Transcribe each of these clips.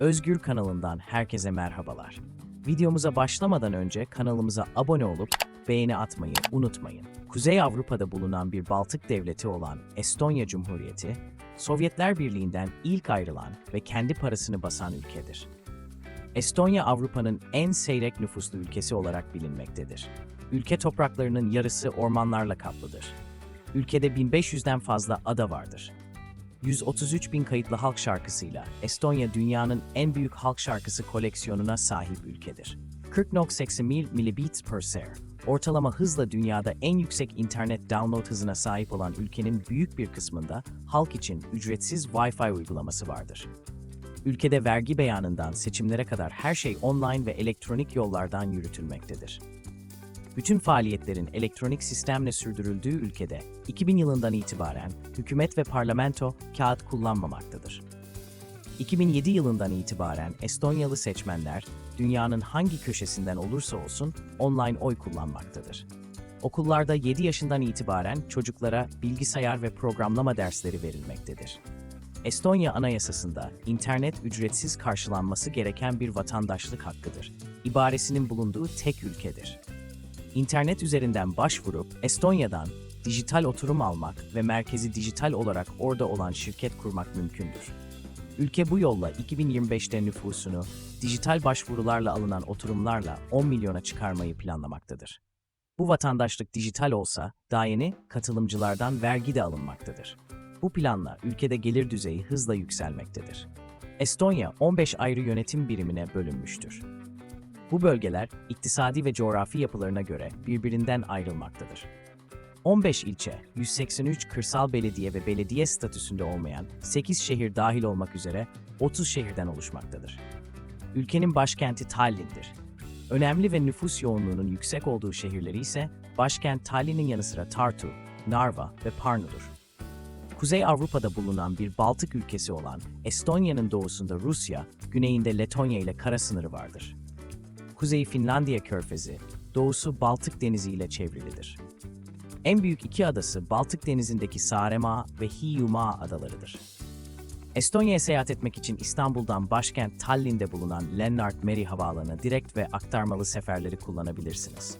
Özgür kanalından herkese merhabalar. Videomuza başlamadan önce kanalımıza abone olup beğeni atmayı unutmayın. Kuzey Avrupa'da bulunan bir Baltık devleti olan Estonya Cumhuriyeti, Sovyetler Birliği'nden ilk ayrılan ve kendi parasını basan ülkedir. Estonya Avrupa'nın en seyrek nüfuslu ülkesi olarak bilinmektedir. Ülke topraklarının yarısı ormanlarla kaplıdır. Ülkede 1500'den fazla ada vardır. 133 bin kayıtlı halk şarkısıyla Estonya dünyanın en büyük halk şarkısı koleksiyonuna sahip ülkedir. 40.80 mil per second. Ortalama hızla dünyada en yüksek internet download hızına sahip olan ülkenin büyük bir kısmında halk için ücretsiz Wi-Fi uygulaması vardır. Ülkede vergi beyanından seçimlere kadar her şey online ve elektronik yollardan yürütülmektedir. Bütün faaliyetlerin elektronik sistemle sürdürüldüğü ülkede 2000 yılından itibaren hükümet ve parlamento kağıt kullanmamaktadır. 2007 yılından itibaren Estonyalı seçmenler dünyanın hangi köşesinden olursa olsun online oy kullanmaktadır. Okullarda 7 yaşından itibaren çocuklara bilgisayar ve programlama dersleri verilmektedir. Estonya Anayasası'nda internet ücretsiz karşılanması gereken bir vatandaşlık hakkıdır. İbaresinin bulunduğu tek ülkedir. İnternet üzerinden başvurup Estonya'dan dijital oturum almak ve merkezi dijital olarak orada olan şirket kurmak mümkündür. Ülke bu yolla 2025'te nüfusunu dijital başvurularla alınan oturumlarla 10 milyona çıkarmayı planlamaktadır. Bu vatandaşlık dijital olsa daha katılımcılardan vergi de alınmaktadır. Bu planla ülkede gelir düzeyi hızla yükselmektedir. Estonya 15 ayrı yönetim birimine bölünmüştür. Bu bölgeler iktisadi ve coğrafi yapılarına göre birbirinden ayrılmaktadır. 15 ilçe, 183 kırsal belediye ve belediye statüsünde olmayan 8 şehir dahil olmak üzere 30 şehirden oluşmaktadır. Ülkenin başkenti Tallinn'dir. Önemli ve nüfus yoğunluğunun yüksek olduğu şehirleri ise başkent Tallinn'in yanı sıra Tartu, Narva ve Parnu'dur. Kuzey Avrupa'da bulunan bir Baltık ülkesi olan Estonya'nın doğusunda Rusya, güneyinde Letonya ile kara sınırı vardır. Kuzeyi Finlandiya Körfezi, doğusu Baltık Denizi ile çevrilidir. En büyük iki adası Baltık Denizi'ndeki Saaremaa ve Hiiumaa adalarıdır. Estonya'ya seyahat etmek için İstanbul'dan başkent Tallinn'de bulunan Lennart Meri Havaalanı direkt ve aktarmalı seferleri kullanabilirsiniz.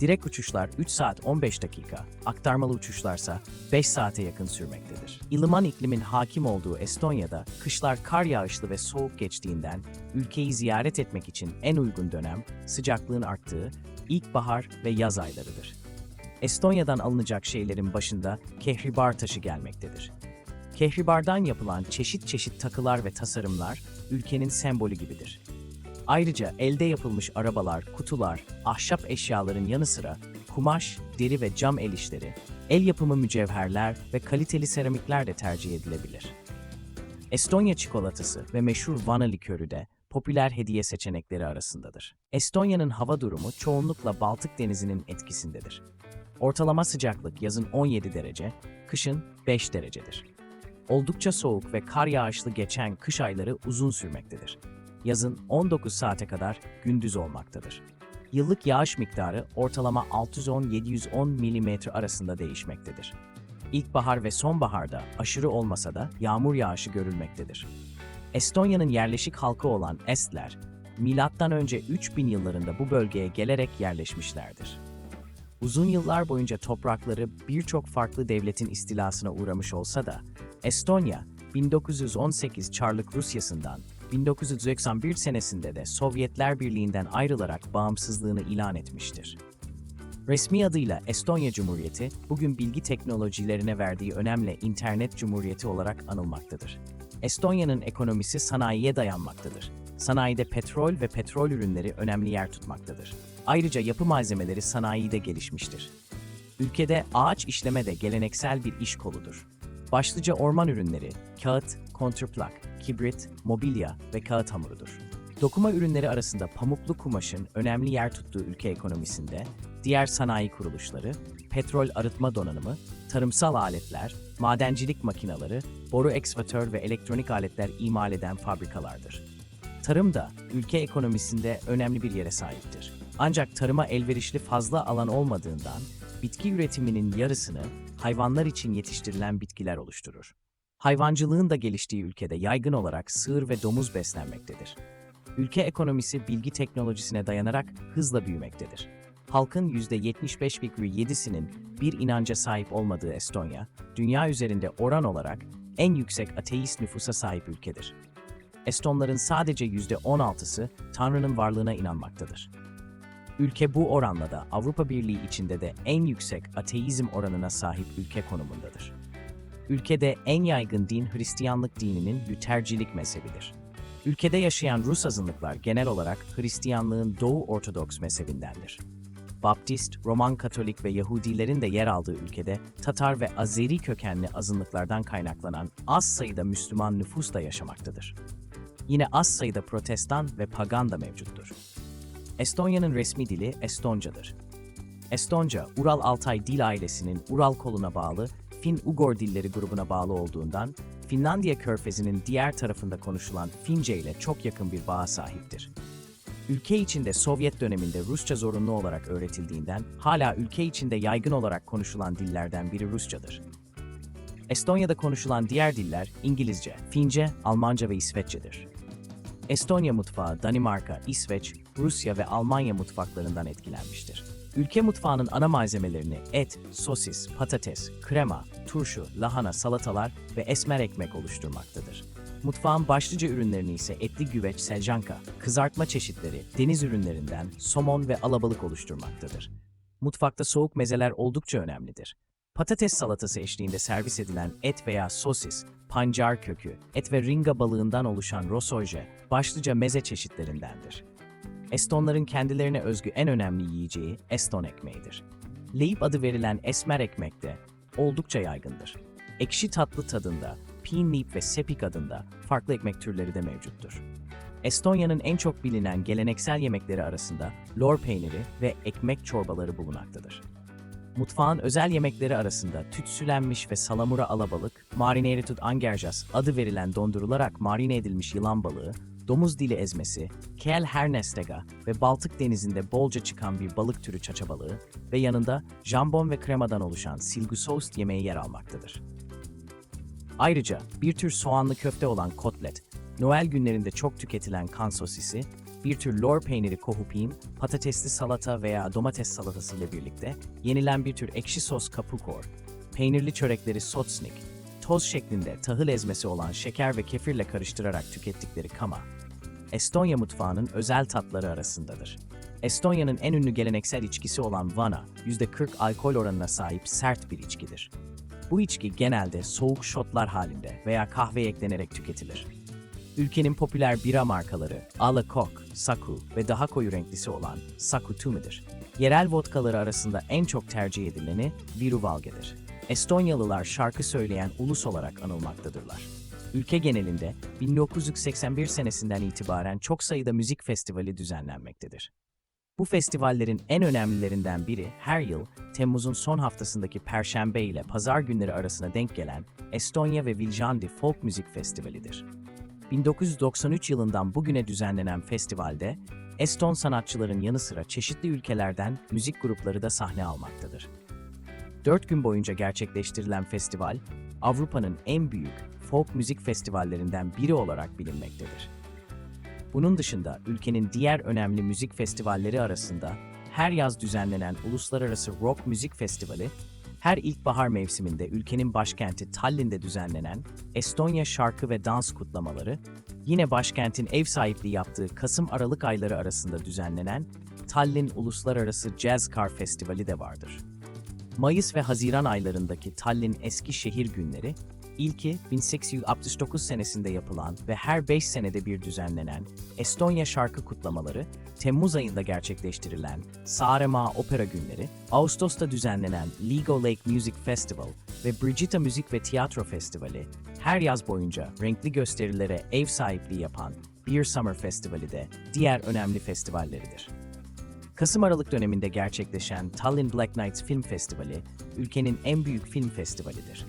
Direkt uçuşlar 3 saat 15 dakika, aktarmalı uçuşlarsa 5 saate yakın sürmektedir. İlıman iklimin hakim olduğu Estonya'da kışlar kar yağışlı ve soğuk geçtiğinden ülkeyi ziyaret etmek için en uygun dönem sıcaklığın arttığı ilkbahar ve yaz aylarıdır. Estonya'dan alınacak şeylerin başında kehribar taşı gelmektedir. Kehribardan yapılan çeşit çeşit takılar ve tasarımlar ülkenin sembolü gibidir. Ayrıca elde yapılmış arabalar, kutular, ahşap eşyaların yanı sıra kumaş, deri ve cam el işleri, el yapımı mücevherler ve kaliteli seramikler de tercih edilebilir. Estonya çikolatası ve meşhur Vana likörü de popüler hediye seçenekleri arasındadır. Estonya'nın hava durumu çoğunlukla Baltık Denizi'nin etkisindedir. Ortalama sıcaklık yazın 17 derece, kışın 5 derecedir. Oldukça soğuk ve kar yağışlı geçen kış ayları uzun sürmektedir. Yazın 19 saate kadar gündüz olmaktadır. Yıllık yağış miktarı ortalama 610-710 mm arasında değişmektedir. İlkbahar ve sonbaharda aşırı olmasa da yağmur yağışı görülmektedir. Estonya'nın yerleşik halkı olan Estler, milattan önce 3000 yıllarında bu bölgeye gelerek yerleşmişlerdir. Uzun yıllar boyunca toprakları birçok farklı devletin istilasına uğramış olsa da, Estonya, 1918 Çarlık Rusyası'ndan 1991 senesinde de Sovyetler Birliği'nden ayrılarak bağımsızlığını ilan etmiştir. Resmi adıyla Estonya Cumhuriyeti, bugün bilgi teknolojilerine verdiği önemle internet cumhuriyeti olarak anılmaktadır. Estonya'nın ekonomisi sanayiye dayanmaktadır. Sanayide petrol ve petrol ürünleri önemli yer tutmaktadır. Ayrıca yapı malzemeleri sanayide gelişmiştir. Ülkede ağaç işleme de geleneksel bir iş koludur. Başlıca orman ürünleri, kağıt, kontrplak, kibrit, mobilya ve kağıt hamurudur. Dokuma ürünleri arasında pamuklu kumaşın önemli yer tuttuğu ülke ekonomisinde, diğer sanayi kuruluşları, petrol arıtma donanımı, tarımsal aletler, madencilik makineleri, boru ekskavatör ve elektronik aletler imal eden fabrikalardır. Tarım da ülke ekonomisinde önemli bir yere sahiptir. Ancak tarıma elverişli fazla alan olmadığından bitki üretiminin yarısını hayvanlar için yetiştirilen bitkiler oluşturur. Hayvancılığın da geliştiği ülkede yaygın olarak sığır ve domuz beslenmektedir. Ülke ekonomisi bilgi teknolojisine dayanarak hızla büyümektedir. Halkın %75,7'sinin bir inanca sahip olmadığı Estonya, dünya üzerinde oran olarak en yüksek ateist nüfusa sahip ülkedir. Estonların sadece %16'sı Tanrı'nın varlığına inanmaktadır. Ülke bu oranla da Avrupa Birliği içinde de en yüksek ateizm oranına sahip ülke konumundadır. Ülkede en yaygın din Hristiyanlık dininin Lütercilik mezhebidir. Ülkede yaşayan Rus azınlıklar genel olarak Hristiyanlığın Doğu Ortodoks mezhebindendir. Baptist, Roman Katolik ve Yahudilerin de yer aldığı ülkede Tatar ve Azeri kökenli azınlıklardan kaynaklanan az sayıda Müslüman nüfus da yaşamaktadır. Yine az sayıda Protestan ve Pagan da mevcuttur. Estonya'nın resmi dili Estoncadır. Estonca, Ural-Altay dil ailesinin Ural koluna bağlı Fin-Ugor dilleri grubuna bağlı olduğundan, Finlandiya körfezinin diğer tarafında konuşulan Fince ile çok yakın bir bağa sahiptir. Ülke içinde Sovyet döneminde Rusça zorunlu olarak öğretildiğinden hala ülke içinde yaygın olarak konuşulan dillerden biri Rusçadır. Estonya'da konuşulan diğer diller İngilizce, Fince, Almanca ve İsveççedir. Estonya mutfağı Danimarka, İsveç, Rusya ve Almanya mutfaklarından etkilenmiştir. Ülke mutfağının ana malzemelerini et, sosis, patates, krema, turşu, lahana, salatalar ve esmer ekmek oluşturmaktadır. Mutfağın başlıca ürünlerini ise etli güveç seljanka, kızartma çeşitleri, deniz ürünlerinden somon ve alabalık oluşturmaktadır. Mutfakta soğuk mezeler oldukça önemlidir. Patates salatası eşliğinde servis edilen et veya sosis, pancar kökü, et ve ringa balığından oluşan rosoje, başlıca meze çeşitlerindendir. Estonların kendilerine özgü en önemli yiyeceği Eston ekmeğidir. Leip adı verilen esmer ekmek de oldukça yaygındır. Ekşi tatlı tadında, pinleep ve sepik adında farklı ekmek türleri de mevcuttur. Estonya'nın en çok bilinen geleneksel yemekleri arasında lor peyniri ve ekmek çorbaları bulunmaktadır. Mutfağın özel yemekleri arasında tütsülenmiş ve salamura alabalık, marinated angerjas adı verilen dondurularak marine edilmiş yılan balığı, domuz dili ezmesi, kel hernestega ve Baltık denizinde bolca çıkan bir balık türü çaça balığı ve yanında jambon ve kremadan oluşan silgusost yemeği yer almaktadır. Ayrıca bir tür soğanlı köfte olan kotlet, Noel günlerinde çok tüketilen kan sosisi, bir tür lor peyniri kohupim, patatesli salata veya domates salatası ile birlikte yenilen bir tür ekşi sos kapukor, peynirli çörekleri sotsnik, toz şeklinde tahıl ezmesi olan şeker ve kefirle karıştırarak tükettikleri kama, Estonya mutfağının özel tatları arasındadır. Estonya'nın en ünlü geleneksel içkisi olan Vana, %40 alkol oranına sahip sert bir içkidir. Bu içki genelde soğuk şotlar halinde veya kahve eklenerek tüketilir. Ülkenin popüler bira markaları Alakok, Saku ve daha koyu renklisi olan Sakutumi'dir. Yerel vodkaları arasında en çok tercih edileni Viruvalge'dir. Estonyalılar şarkı söyleyen ulus olarak anılmaktadırlar. Ülke genelinde 1981 senesinden itibaren çok sayıda müzik festivali düzenlenmektedir. Bu festivallerin en önemlilerinden biri her yıl Temmuz'un son haftasındaki Perşembe ile Pazar günleri arasına denk gelen Estonya ve Viljandi Folk Müzik Festivali'dir. 1993 yılından bugüne düzenlenen festivalde Eston sanatçıların yanı sıra çeşitli ülkelerden müzik grupları da sahne almaktadır. 4 gün boyunca gerçekleştirilen festival, Avrupa'nın en büyük folk müzik festivallerinden biri olarak bilinmektedir. Bunun dışında ülkenin diğer önemli müzik festivalleri arasında her yaz düzenlenen Uluslararası Rock Müzik Festivali, her ilkbahar mevsiminde ülkenin başkenti Tallinn'de düzenlenen Estonya Şarkı ve Dans Kutlamaları, yine başkentin ev sahipliği yaptığı Kasım-Aralık ayları arasında düzenlenen Tallinn Uluslararası Jazz Car Festivali de vardır. Mayıs ve Haziran aylarındaki Tallinn Eski Şehir Günleri, İlki 1869 senesinde yapılan ve her 5 senede bir düzenlenen Estonya şarkı kutlamaları, Temmuz ayında gerçekleştirilen Saaremaa Opera Günleri, Ağustos'ta düzenlenen Ligo Lake Music Festival ve Brigitta Müzik ve Tiyatro Festivali, her yaz boyunca renkli gösterilere ev sahipliği yapan Beer Summer Festivali de diğer önemli festivalleridir. Kasım-Aralık döneminde gerçekleşen Tallinn Black Nights Film Festivali, ülkenin en büyük film festivalidir.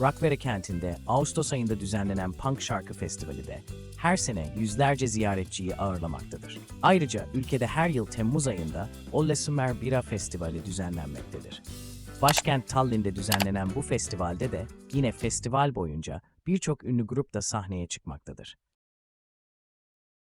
Rakvere kentinde Ağustos ayında düzenlenen Punk Şarkı Festivali de her sene yüzlerce ziyaretçiyi ağırlamaktadır. Ayrıca ülkede her yıl Temmuz ayında Olle Summer Bira Festivali düzenlenmektedir. Başkent Tallinn'de düzenlenen bu festivalde de yine festival boyunca birçok ünlü grup da sahneye çıkmaktadır.